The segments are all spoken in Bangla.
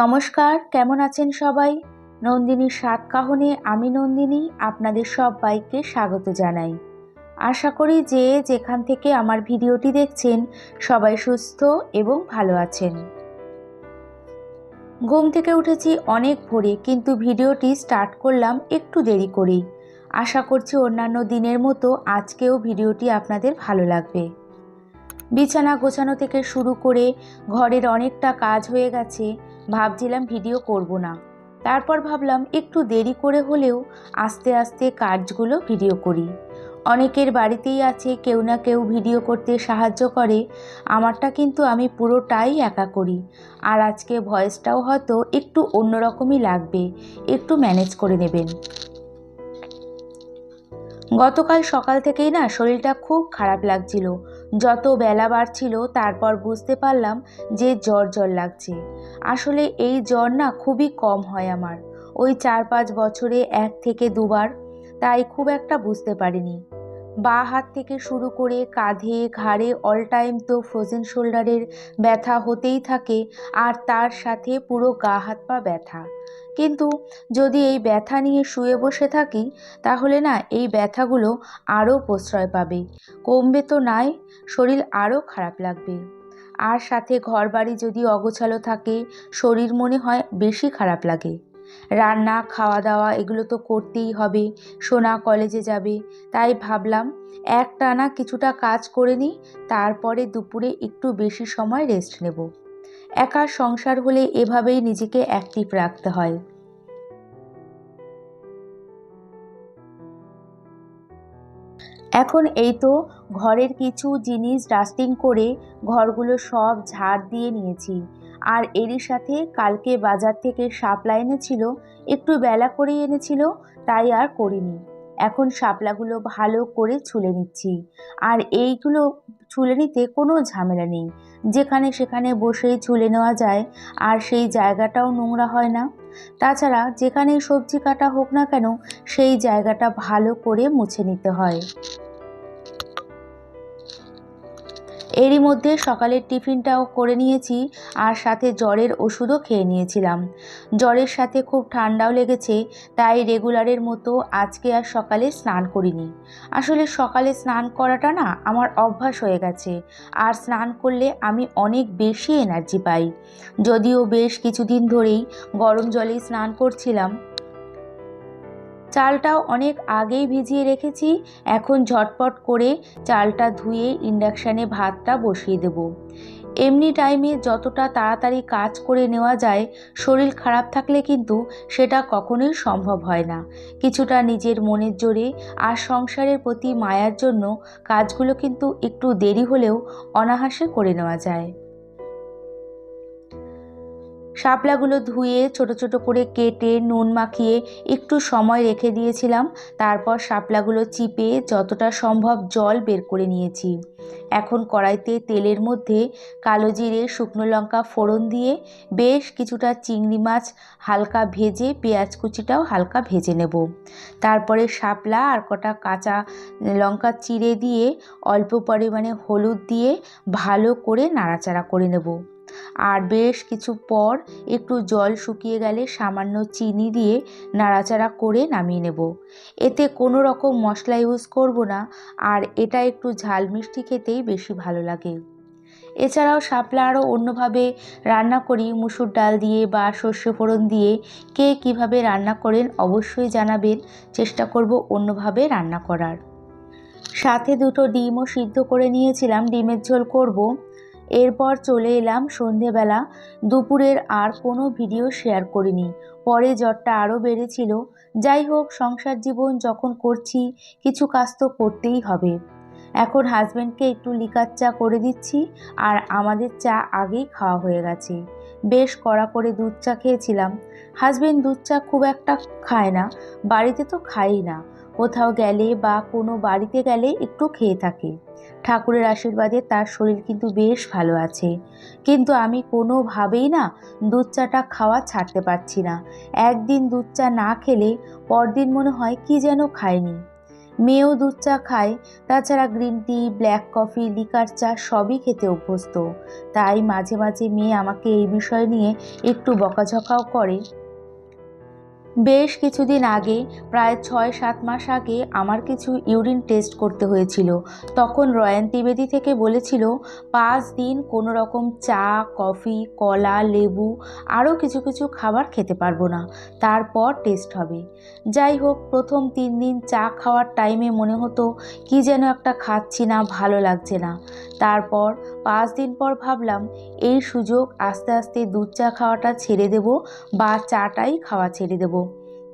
নমস্কার, কেমন আছেন সবাই? নন্দিনীর সাত কাহনে আমি নন্দিনী আপনাদের সবাইকে স্বাগত জানাই। আশা করি যে যেখান থেকে আমার ভিডিওটি দেখছেন, সবাই সুস্থ এবং ভালো আছেন। ঘুম থেকে উঠেছি অনেক ভোরে, কিন্তু ভিডিওটি স্টার্ট করলাম একটু দেরি করেই। আশা করছি অন্যান্য দিনের মতো আজকেও ভিডিওটি আপনাদের ভালো লাগবে। বিছানা গোছানো থেকে শুরু করে ঘরের অনেকটা কাজ হয়ে গেছে, ভাবছিলাম ভিডিও করব না। তারপর ভাবলাম একটু দেরি করে হলেও আস্তে আস্তে কাজগুলো ভিডিও করি। অনেকের বাড়িতেই আছে, কেউ না কেউ ভিডিও করতে সাহায্য করে, আমারটা কিন্তু আমি পুরোটাই একা করি। আর আজকে ভয়েসটাও হয়তো একটু অন্যরকমই লাগবে, একটু ম্যানেজ করে নেবেন। গতকাল সকাল থেকেই না শরীরটা খুব খারাপ লাগছিল। যত বেলা বাড়ছিল, তারপর বুঝতে পারলাম যে জ্বর জ্বর লাগছে। আসলে এই জ্বর না খুবই কম হয় আমার। ওই চার পাঁচ বছরে এক থেকে দুবার, তাই খুব একটা বুঝতে পারিনি। বা হাত থেকে শুরু করে কাঁধে, ঘাড়ে অল টাইম তো ফ্রোজেন শোল্ডারের ব্যথা হতেই থাকে আর তার সাথে পুরো গা, হাত, পা ব্যথা। কিন্তু যদি এই ব্যথা নিয়ে শুয়ে বসে থাকি, তাহলে না এই ব্যথাগুলো আরও প্রশ্রয় পাবে। কমবে তো নাই, শরীর আরও খারাপ লাগবে। আর সাথে ঘর বাড়ি যদি অগোছালো থাকে, শরীর মনে হয় বেশি খারাপ লাগে। রান্না খাওয়া দাওয়া এগুলো তো করতেই হবে। সোনা কলেজে যাবে। তাই ভাবলাম এক টানা কিছুটা কাজ করে নিই, তারপরে দুপুরে একটু বেশি সময় রেস্ট নেব। একা সংসার হলে এভাবেই নিজেকে অ্যাক্টিভ রাখতে হয়। এখন এই তো ঘরের কিছু জিনিস ডাস্টিং করে ঘরগুলো সব ঝাড় দিয়ে নিয়েছি। আর এরই সাথে কালকে বাজার থেকে শাপলা এনেছিল, একটু বেলা করেই এনেছিল, তাই আর করিনি। এখন শাপলাগুলো ভালো করে ছুলে নিচ্ছি। আর এইগুলো ছুলে নিতে কোনো ঝামেলা নেই। যেখানে সেখানে বসেই ছুলে নেওয়া যায়, আর সেই জায়গাটাও নোংরা হয় না। তাছাড়া যেখানেই সবজি কাটা হোক না কেন, সেই জায়গাটা ভালো করে মুছে নিতে হয়। এরই মধ্যে সকালের টিফিনটাও করে নিয়েছি আর সাথে জ্বরের ওষুধও খেয়ে নিয়েছিলাম। জ্বরের সাথে খুব ঠান্ডাও লেগেছে, তাই রেগুলারের মতো আজকে আর সকালে স্নান করিনি। আসলে সকালে স্নান করাটা না আমার অভ্যাস হয়ে গেছে, আর স্নান করলে আমি অনেক বেশি এনার্জি পাই। যদিও বেশ কিছুদিন ধরেই গরম জলেই স্নান করছিলাম চালটাও অনেক আগেই ভিজিয়ে রেখেছি, এখন ঝটপট করে চালটা ধুয়ে ইন্ডাকশানে ভাতটা বসিয়ে দেব। এমনি টাইমে যতটা তাড়াতাড়ি কাজ করে নেওয়া যায়, শরীর খারাপ থাকলে কিন্তু সেটা কখনোই সম্ভব হয় না। কিছুটা নিজের মনের জোরে আর সংসারের প্রতি মায়ার জন্য কাজগুলো কিন্তু একটু দেরি হলেও অনাহাসে করে নেওয়া যায়। শাপলাগুলো ধুয়ে ছোট ছোট করে কেটে নুন মাখিয়ে একটু সময় রেখে দিয়েছিলাম। তারপর শাপলাগুলো চিপে যতটা সম্ভব জল বের করে নিয়েছি। এখন কড়াইতে তেলের মধ্যে কালো জিরে, শুকনো লঙ্কা ফোড়ন দিয়ে বেশ কিছুটা চিংড়ি মাছ, হালকা ভেজে পেঁয়াজ কুচিটাও হালকা ভেজে নেব। তারপরে শাপলা আর কটা কাঁচা লঙ্কা চিড়ে দিয়ে অল্প পরিমাণে হলুদ দিয়ে ভালো করে নাড়াচাড়া করে নেব। আর বেশ কিছু পর একটু জল শুকিয়ে গেলে সামান্য চিনি দিয়ে নাড়াচাড়া করে নামিয়ে নেব। এতে কোনো রকম মশলা ইউজ করব না, আর এটা একটু ঝাল মিষ্টি খেতেই বেশি ভালো লাগে। এছাড়াও শাপলা আরও অন্যভাবে রান্না করি, মুসুর ডাল দিয়ে বা সর্ষে ফোড়ন দিয়ে। কে কীভাবে রান্না করেন অবশ্যই জানাবেন, চেষ্টা করব অন্যভাবে রান্না করার। সাথে দুটো ডিমও সিদ্ধ করে নিয়েছিলাম, ডিমের ঝোল করব। এরপর চলে এলাম সন্ধেবেলা। দুপুরের আর কোনো ভিডিও শেয়ার করিনি। পরে জ্বরটা আরও বেড়েছিল। যাই হোক, সংসার জীবন যখন করছি, কিছু কাজ তো করতেই হবে। এখন হাজব্যান্ডকে একটু লিকার চা করে দিচ্ছি আর আমাদের চা আগেই খাওয়া হয়ে গেছে। বেশ কড়া করে দুধ চা খেয়েছিলাম। হাজব্যান্ড দুধ চা খুব একটা খায় না। বাড়িতে তো খাই না। কোথাও গেলে বা কোনো বাড়িতে গেলে একটু খেয়ে থাকে। ঠাকুরের আশীর্বাদে তার শরীর কিন্তু বেশ ভালো আছে। কিন্তু আমি কোনোভাবেই না দুধ চাটা খাওয়া ছাড়তে পারছি না। একদিন দুধ চা না খেলে পরদিন মনে হয় কি যেন খায়নি মেয়েও দুধ চা খায়, তাছাড়া green tea, black coffee, liquor চা সবই খেতে অভ্যস্ত। তাই মাঝে মাঝে মেয়ে আমাকে এই বিষয় নিয়ে একটু বকাঝকাও করে। বেশ কিছুদিন আগে, প্রায় ছয় সাত মাস আগে আমার কিছু ইউরিন টেস্ট করতে হয়েছিল। তখন রয়ান ত্রিবেদী থেকে বলেছিল, পাঁচ দিন কোনো রকম চা, কফি, কলা, লেবু, আরও কিছু কিছু খাবার খেতে পারব না। তারপর টেস্ট হবে। যাই হোক, প্রথম তিন দিন চা খাওয়ার টাইমে মনে হতো, কি যেন একটা খাচ্ছি না, ভালো লাগছে না। তারপর পাঁচ দিন পর ভাবলাম, এই সুযোগ আস্তে আস্তে দুধ চা খাওয়াটা ছেড়ে দেব বা চাটাই খাওয়া ছেড়ে দেব।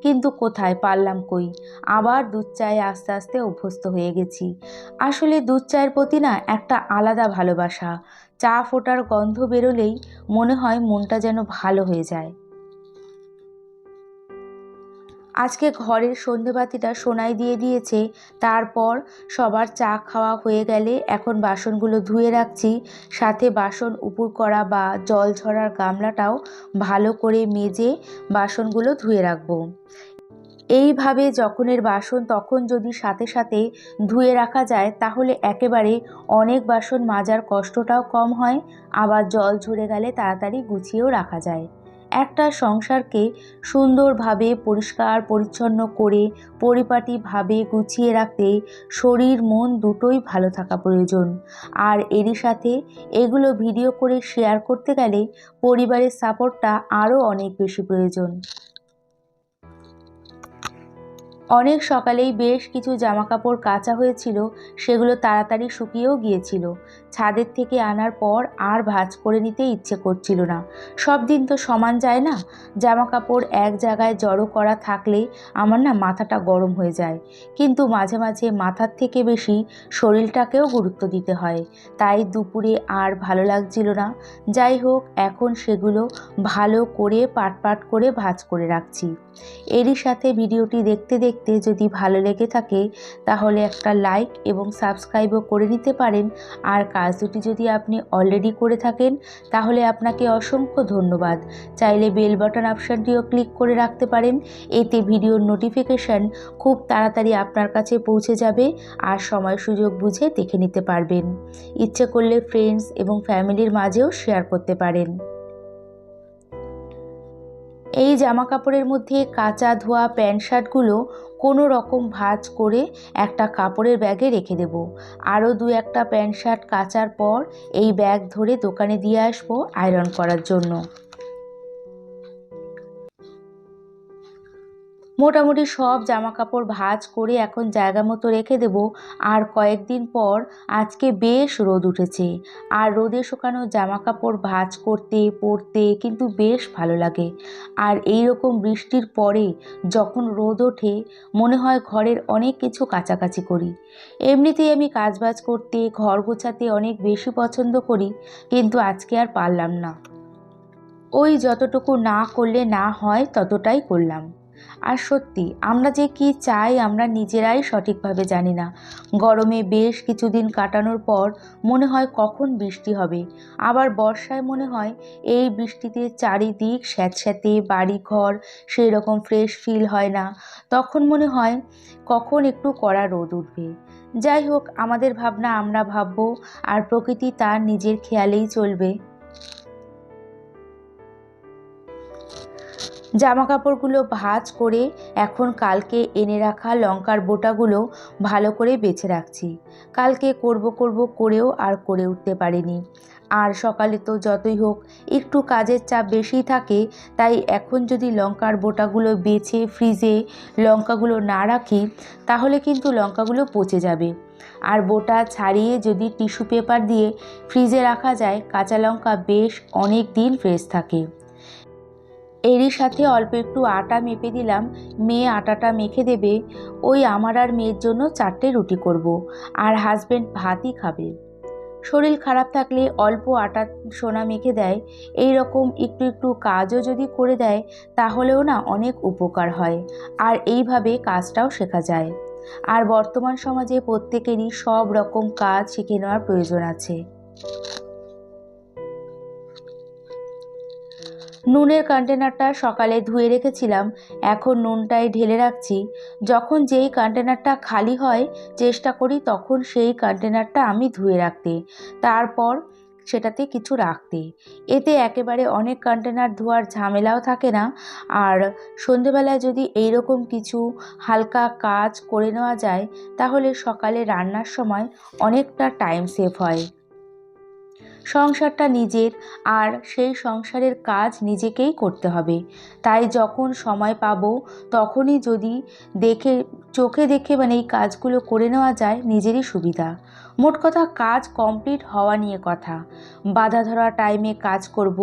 কিন্তু কোথায় পারলাম কই? আবার দুধ চায়ে আস্তে আস্তে অভ্যস্ত হয়ে গেছি। আসলে দুধ চায়ের প্রতি না একটা আলাদা ভালোবাসা। চা ফোটার গন্ধ বেরোলেই মনে হয় মনটা যেন ভালো হয়ে যায়। আজকে ঘরের সন্ধেবাতিটা সোনাই দিয়ে দিয়েছে। তারপর সবার চা খাওয়া হয়ে গেলে এখন বাসনগুলো ধুয়ে রাখছি। সাথে বাসন উপুর করা বা জল ঝরার গামলাটাও ভালো করে মেজে বাসনগুলো ধুয়ে রাখব। এইভাবে যখনের বাসন তখন যদি সাথে সাথে ধুয়ে রাখা যায়, তাহলে একেবারে অনেক বাসন মাজার কষ্টটাও কম হয়। আবার জল ঝরে গেলে তাড়াতাড়ি গুছিয়েও রাখা যায়। একটা সংসারকে সুন্দরভাবে, পরিষ্কার, পরিচ্ছন্ন করে, পরিপাটিভাবে গুছিয়ে রাখতে শরীর, মন দুটোই ভালো থাকা প্রয়োজন। আর এরই সাথে এগুলো ভিডিও করে শেয়ার করতে গেলে পরিবারের সাপোর্টটা আরও অনেক বেশি প্রয়োজন। অনেক সকালেই বেশ কিছু জামাকাপড় কাচা হয়েছিল, সেগুলো তাড়াতাড়ি শুকিয়েও গিয়েছিল। ছাদের থেকে আনার পর আর ভাঁজ করে নিতে ইচ্ছে করছিল না। সব দিন তো সমান যায় না জামা কাপড় এক জায়গায় জড়ো করা থাকলে আমার না মাথাটা গরম হয়ে যায়। কিন্তু মাঝে মাঝে মাথার থেকে বেশি শরীরটাকেও গুরুত্ব দিতে হয়। তাই দুপুরে আর ভালো লাগছিল না। যাই হোক, এখন সেগুলো ভালো করে পাট পাট করে ভাঁজ করে রাখছি। এরই সাথে ভিডিওটি দেখতে দেখতে যদি ভালো লেগে থাকে, তাহলে একটা লাইক এবং সাবস্ক্রাইবও করে নিতে পারেন। আর কাজ দুটি যদি আপনি অলরেডি করে থাকেন, তাহলে আপনাকে অসংখ্য ধন্যবাদ। চাইলে বেল বাটন অপশানটিও ক্লিক করে রাখতে পারেন। এতে ভিডিওর নোটিফিকেশান খুব তাড়াতাড়ি আপনার কাছে পৌঁছে যাবে আর সময় সুযোগ বুঝে দেখে নিতে পারবেন। ইচ্ছে করলে ফ্রেন্ডস এবং ফ্যামিলির মাঝেও শেয়ার করতে পারেন। এই জামা কাপড়ের মধ্যে কাঁচা ধোয়া প্যান্ট শার্টগুলো কোনো রকম ভাঁজ করে একটা কাপড়ের ব্যাগে রেখে দেব। আরও দু একটা প্যান্ট শার্ট কাচার পর এই ব্যাগ ধরে দোকানে দিয়ে আসব আয়রন করার জন্য। মোটামুটি সব জামা কাপড় ভাঁজ করে এখন জায়গা মতো রেখে দেব। আর কয়েকদিন পর আজকে বেশ রোদ উঠেছে। আর রোদে শুকানো জামা কাপড় ভাঁজ করতে, পরতে কিন্তু বেশ ভালো লাগে। আর এই রকম বৃষ্টির পরে যখন রোদ ওঠে, মনে হয় ঘরের অনেক কিছু কাছাকাছি করি। এমনিতেই আমি কাজবাজ করতে, ঘর গোছাতে অনেক বেশি পছন্দ করি, কিন্তু আজকে আর পারলাম না। ওই যতটুকু না করলে না হয়, ততটাই করলাম। আর সত্যি, আমরা যে কি চাই আমরা নিজেরাই সঠিকভাবে জানি না। গরমে বেশ কিছুদিন কাটানোর পর মনে হয় কখন বৃষ্টি হবে। আবার বর্ষায় মনে হয় এই বৃষ্টিতে চারিদিক স্যাঁতস্যাঁতে, বাড়িঘর সেই রকম ফ্রেশ ফিল হয় না। তখন মনে হয় কখন একটু কড়া রোদ উঠবে। যাই হোক, আমাদের ভাবনা আমরা ভাববো আর প্রকৃতি তার নিজের খেয়ালেই চলবে। জামা কাপড়গুলো ভাঁজ করে এখন কালকে এনে রাখা লঙ্কার বোটাগুলো ভালো করে বেছে রাখছি। কালকে করব করব করেও আর করে উঠতে পারিনি। আর সকালে তো যতই হোক, একটু কাজের চাপ বেশি থাকে, তাই এখন যদি লঙ্কার বোটাগুলো বেছে ফ্রিজে লঙ্কাগুলো না রাখি, তাহলে কিন্তু লঙ্কাগুলো পচে যাবে। আর বোটা ছাড়িয়ে যদি টিস্যু পেপার দিয়ে ফ্রিজে রাখা যায়, কাঁচা লঙ্কা বেশ অনেক দিন ফ্রেশ থাকে। এরই সাথে অল্প একটু আটা মেপে দিলাম, মেয়ে আটাটা মেখে দেবে, ওই আমার আর মেয়ের জন্য চারটে রুটি করব। আর হাজব্যান্ড ভাতই খাবে শরীর খারাপ থাকলে অল্প আটা সোনা মেখে দেয় এই রকম একটু একটু কাজও যদি করে দেয়, তাহলেও না অনেক উপকার হয়, আর এইভাবে কাজটাও শেখা যায় আর বর্তমান সমাজে প্রত্যেকেরই সব রকম কাজ শিখে নেওয়ার প্রয়োজন আছে নুনের কন্টেনারটা সকালে ধুয়ে রেখেছিলাম, এখন নুনটাই ঢেলে রাখছি। যখন যেই কন্টেনারটা খালি হয়, চেষ্টা করি তখন সেই কন্টেনারটা আমি ধুয়ে রাখতে, তারপর সেটাতে কিছু রাখতে। এতে একেবারে অনেক কন্টেনার ধোয়ার ঝামেলাও থাকে না, আর সন্ধেবেলায় যদি এইরকম কিছু হালকা কাজ করে নেওয়া যায়, তাহলে সকালে রান্নার সময় অনেকটা টাইম সেভ হয়। সংসারটা নিজের আর সেই সংসারের কাজ নিজেকেই করতে হবে। তাই যখন সময় পাবো, তখনই যদি দেখে, চোখে দেখে মানে এই কাজগুলো করে নেওয়া যায়, নিজেরই সুবিধা। মোট কথা, কাজ কমপ্লিট হওয়া নিয়ে কথা। বাধা ধরা টাইমে কাজ করব,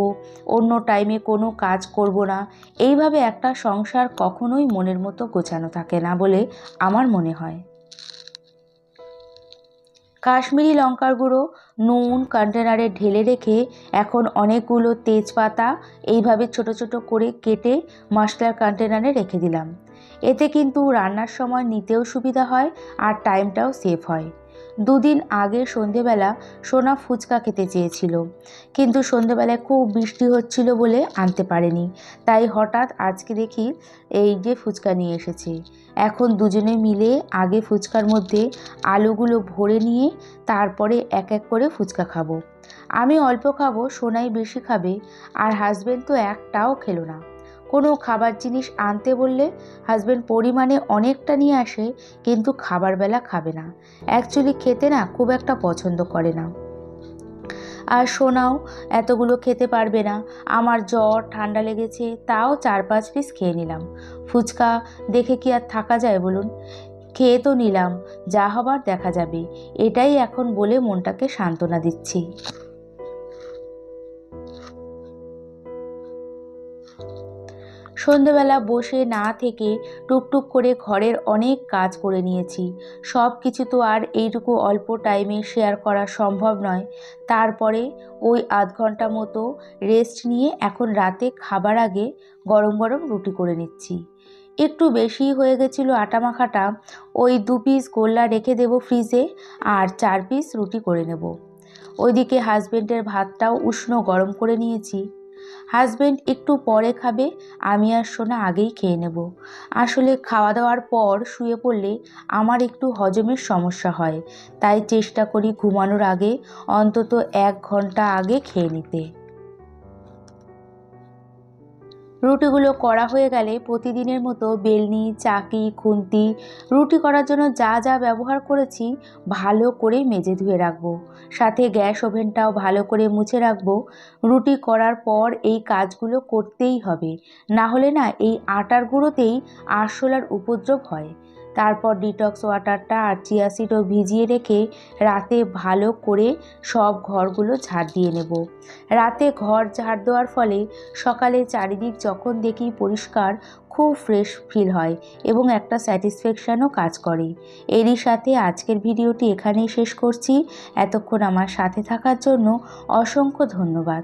অন্য টাইমে কোনো কাজ করব না, এইভাবে একটা সংসার কখনোই মনের মতো গোছানো থাকে না বলে আমার মনে হয়। কাশ্মীরি লঙ্কার গুঁড়ো, নুন কন্টেনারে ঢেলে রেখে এখন অনেকগুলো তেজপাতা এইভাবে ছোট ছোট করে কেটে মশলার কন্টেনারে রেখে দিলাম। এতে কিন্তু রান্নার সময় নিতেও সুবিধা হয় আর টাইমটাও সেভ হয়। দুদিন আগে সন্ধেবেলা সোনা ফুচকা খেতে চেয়েছিল। কিন্তু সন্ধেবেলায় খুব বৃষ্টি হচ্ছিল বলে আনতে পারেনি। তাই হঠাৎ আজকে দেখি এই যে ফুচকা নিয়ে এসেছে। এখন দুজনে মিলে আগে ফুচকার মধ্যে আলুগুলো ভরে নিয়ে তারপরে এক এক করে ফুচকা খাব। আমি অল্প খাব, সোনাই বেশি খাবে, আর হাজব্যান্ড তো একটাও খেলো না। কোনো খাবার জিনিস আনতে বললে হাজব্যান্ড পরিমাণে অনেকটা নিয়ে আসে, কিন্তু খাবার বেলা খাবে না। অ্যাকচুয়ালি খেতে না খুব একটা পছন্দ করে না। আর সোনাও এতগুলো খেতে পারবে না। আমার জ্বর, ঠান্ডা লেগেছে, তাও চার পাঁচ পিস খেয়ে নিলাম। ফুচকা দেখে কি আর থাকা যায় বলুন? খেয়ে তো নিলাম, যা হবার দেখা যাবে। এটাই এখন বলে মনটাকে সান্ত্বনা দিচ্ছি। সন্ধেবেলা বসে না থেকে টুকটুক করে ঘরের অনেক কাজ করে নিয়েছি। সব কিছু তো আর এইটুকু অল্প টাইমে শেয়ার করা সম্ভব নয়। তারপরে ওই আধ ঘণ্টা মতো রেস্ট নিয়ে এখন রাতে খাবার আগে গরম গরম রুটি করে নিচ্ছি। একটু বেশি হয়ে গেছিল আটা মাখাটা, ওই দু পিস গোল্লা রেখে দেব ফ্রিজে আর চার পিস রুটি করে নেব। ওইদিকে হাজবেন্ডের ভাতটাও উষ্ণ গরম করে নিয়েছি। হাজব্যান্ড একটু পরে খাবে, আমি আর সোনা আগেই খেয়ে নেব। আসলে খাওয়া দাওয়ার পর শুয়ে পড়লে আমার একটু হজমের সমস্যা হয়, তাই চেষ্টা করি ঘুমানোর আগে অন্তত এক ঘণ্টা আগে খেয়ে নিতে। রুটিগুলো করা হয়ে গেলে প্রতিদিনের মতো বেলনি, চাকি, খুন্তি, রুটি করার জন্য যা যা ব্যবহার করেছি ভালো করে মেজে ধুয়ে রাখব। সাথে গ্যাস ওভেনটাও ভালো করে মুছে রাখব। রুটি করার পর এই কাজগুলো করতেই হবে। না হলে না এই আটার গুঁড়োতেই আরশোলার উপদ্রব হয়। তারপর ডিটক্স ওয়াটারটা আর চিয়া সিডও ভিজিয়ে রেখে রাতে ভালো করে সব ঘরগুলো ঝাড় দিয়ে নেব। রাতে ঘর ঝাড় দেওয়ার ফলে সকালে চারিদিক যখন দেখি পরিষ্কার, খুব ফ্রেশ ফিল হয় এবং একটা স্যাটিসফ্যাকশানও কাজ করে। এরই সাথে আজকের ভিডিওটি এখানেই শেষ করছি। এতক্ষণ আমার সাথে থাকার জন্য অসংখ্য ধন্যবাদ।